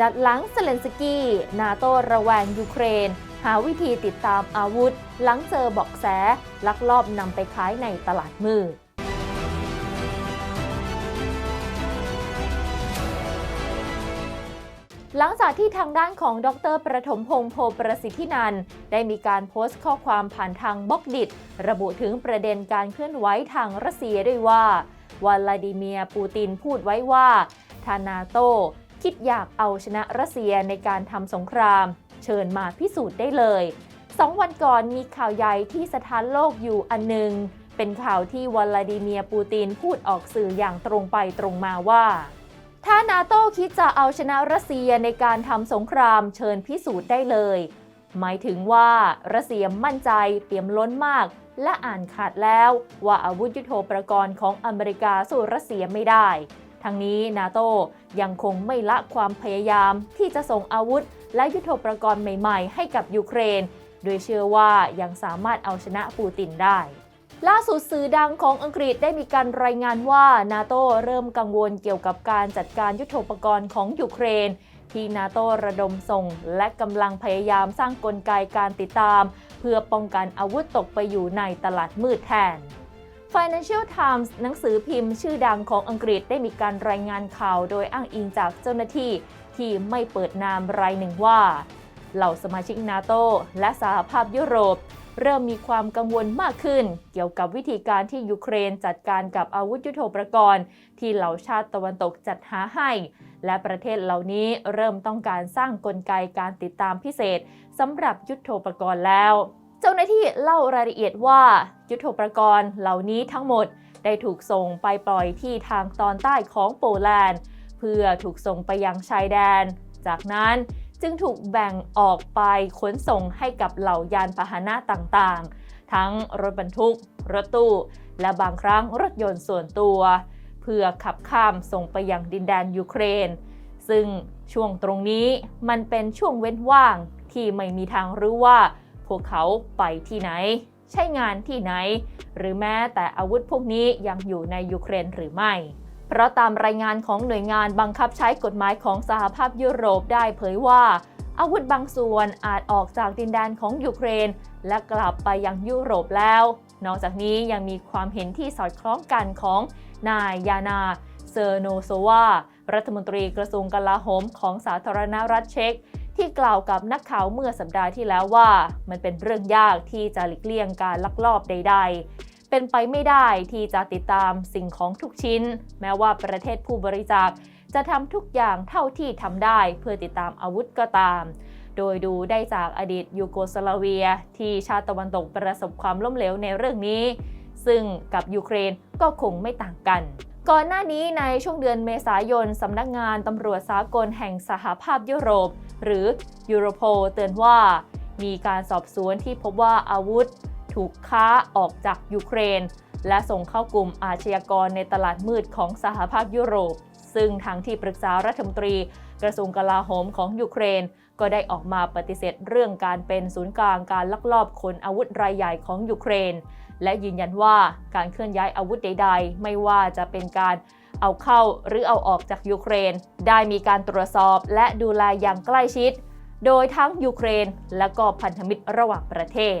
ดัดหลังเซเลนสกี้ นาโตระแวงยูเครน หาวิธีติดตามอาวุธ หลังเจอบอกแส ลักลอบนำไปขายในตลาดมืดหลังจากที่ทางด้านของดร ประถมพงษ์โพประสิทธินันได้มีการโพสต์ข้อความผ่านทางบล็อกดิตระบุถึงประเด็นการเคลื่อนไหวทางรัสเซียด้วยว่าวลาดิเมียร์ปูตินพูดไว้ว่า ทานาโต คิดอยากเอาชนะรัสเซียในการทำสงคราม เชิญมาพิสูจน์ได้เลยสองวันก่อนมีข่าวใหญ่ที่สถานโลกอยู่อันหนึ่งเป็นข่าวที่วลาดิเมียร์ปูตินพูดออกสื่ออย่างตรงไปตรงมาว่า ถ้านาโต้คิดจะเอาชนะรัสเซียในการทำสงครามเชิญพิสูจน์ได้เลย หมายถึงว่ารัสเซียมั่นใจเปี่ยมล้นมาก และอ่านขาดแล้วว่าอาวุธยุโทโธปกรณ์ของอเมริกาสู้รัสเซียไม่ได้ ทั้งนี้นาโต้ยังคงไม่ละความพยายามที่จะส่งอาวุธ และยุโทโธปกรณ์ใหม่ๆ ให้กับยูเครน โดยเชื่อว่ายังสามารถเอาชนะปูตินได้ล่าสุดสื่อดังของอังกฤษได้มีการรายงานว่านาโตเริ่มกังวลเกี่ยวกับการจัดการยุทโธปกรณ์ของยูเครน ที่นาโตระดมส่ง และกำลังพยายามสร้างกลไกการติดตาม เพื่อป้องกันอาวุธตกไปอยู่ในตลาดมืดแทน Financial Times หนังสือพิมพ์ชื่อดังของอังกฤษได้มีการรายงานข่าวโดยอ้างอิงจากเจ้าหน้าที่ที่ไม่เปิดนามรายหนึ่งว่า เหล่าสมาชิกนาโตและสหภาพยุโรป เริ่มมีความกังวลมากขึ้น เกี่ยวกับวิธีการที่ยูเครนจัดการกับอาวุธยุโทโธปกรณ์ ที่เหล่าชาติตะวันตกจัดหาให้ และประเทศเหล่านี้เริ่มต้องการสร้างกลไกการติดตามพิเศษสำหรับยุโทโธปกรณ์แล้ว เจ้าหน้าที่เล่ารายละเอียดว่ายุทธปกรณ์เหล่านี้ทั้งหมดได้ถูกส่งไปปล่อยที่ทางตอนใต้ของโปแลนด์ เพื่อถูกส่งไปยังชายแดน จากนั้นจึงถูกแบ่งออกไปขนส่งให้กับเหล่ายานพาหนะต่างๆ ทั้งรถบรรทุก รถตู้ และบางครั้งรถยนต์ส่วนตัว เพื่อขับข้ามส่งไปยังดินแดนยูเครน ซึ่งช่วงตรงนี้มันเป็นช่วงเว้นว่างที่ไม่มีทางรู้ว่า วกเขาไปที่ไหน ใช้งานที่ไหน หรือแม้แต่อาวุธพวกนี้ยังอยู่ในยูเครนหรือไม่ เพราะตามรายงานของหน่วยงานบังคับใช้กฎหมายของสหภาพยุโรปได้เผยว่า อาวุธบางส่วนอาจออกจากดินแดนของยูเครน และกลับไปยังยุโรปแล้ว นอกจากนี้ยังมีความเห็นที่สอดคล้องกันของนายยานาเซอร์โนโซวารัฐมนตรีกระทรวงกลาโหมของสาธารณรัฐเช็ก ที่กล่าวกับนักข่าวเมื่อสัปดาห์ที่แล้วว่า มันเป็นเรื่องยากที่จะหลีกเลี่ยงการลักลอบใด ๆ เป็นไปไม่ได้ที่จะติดตามสิ่งของทุกชิ้น แม้ว่าประเทศผู้บริจาคจะทำทุกอย่างเท่าที่ทำได้เพื่อติดตามอาวุธก็ตาม โดยดูได้จากอดีตยูโกสลาเวีย ที่ชาติตะวันตกประสบความล้มเหลวในเรื่องนี้ ซึ่งกับยูเครนก็คงไม่ต่างกัน ก่อนหน้านี้ในช่วงเดือนเมษายนสำนักงานตำรวจสากลแห่งสหภาพยุโรป หรือยูโรโพเตือนว่า มีการสอบสวนที่พบว่าอาวุธ ถูกค้าออกจากยูเครน และส่งเข้ากลุ่มอาชญากรในตลาดมืดของสหภาพยุโรป ซึ่งทางที่ปรึกษารัฐมนตรี กระทรวงกลาโหมของยูเครน ก็ได้ออกมาปฏิเสธเรื่องการเป็นศูนย์กลางการลักลอบขนอาวุธรายใหญ่ของยูเครน และยืนยันว่าการเคลื่อนย้ายอาวุธใด ๆ ไม่ว่าจะเป็นการ เอาเข้าหรือเอาออกจากยูเครน ได้มีการตรวจสอบและดูแลอย่างใกล้ชิด โดยทั้งยูเครนและก็พันธมิตรระหว่างประเทศ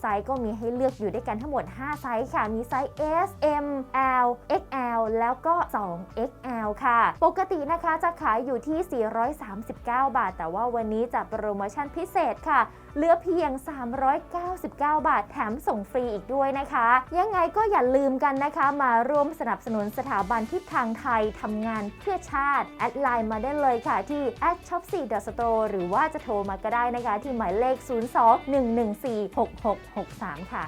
ไซส์ก็มีให้เลือกอยู่ด้วยกันทั้งหมด 5 ไซส์ค่ะ มีไซส์ S M L X L แล้วก็ 2XL ค่ะ ปกตินะคะจะขายอยู่ที่ 439 บาท แต่ว่าวันนี้จัดโปรโมชั่นพิเศษค่ะ เหลือเพียง 399 บาท แถมส่งฟรีอีกด้วยนะคะ ยังไงก็อย่าลืมกันนะคะ มาร่วมสนับสนุนสถาบันทิศทางไทยทำงานเพื่อชาติ แอดไลน์มาได้เลยค่ะที่ a d s h o p 4 store หรือว่าจะโทรมาก็ได้นะคะ ที่หมายเลข 02-114-6663 ค่ะ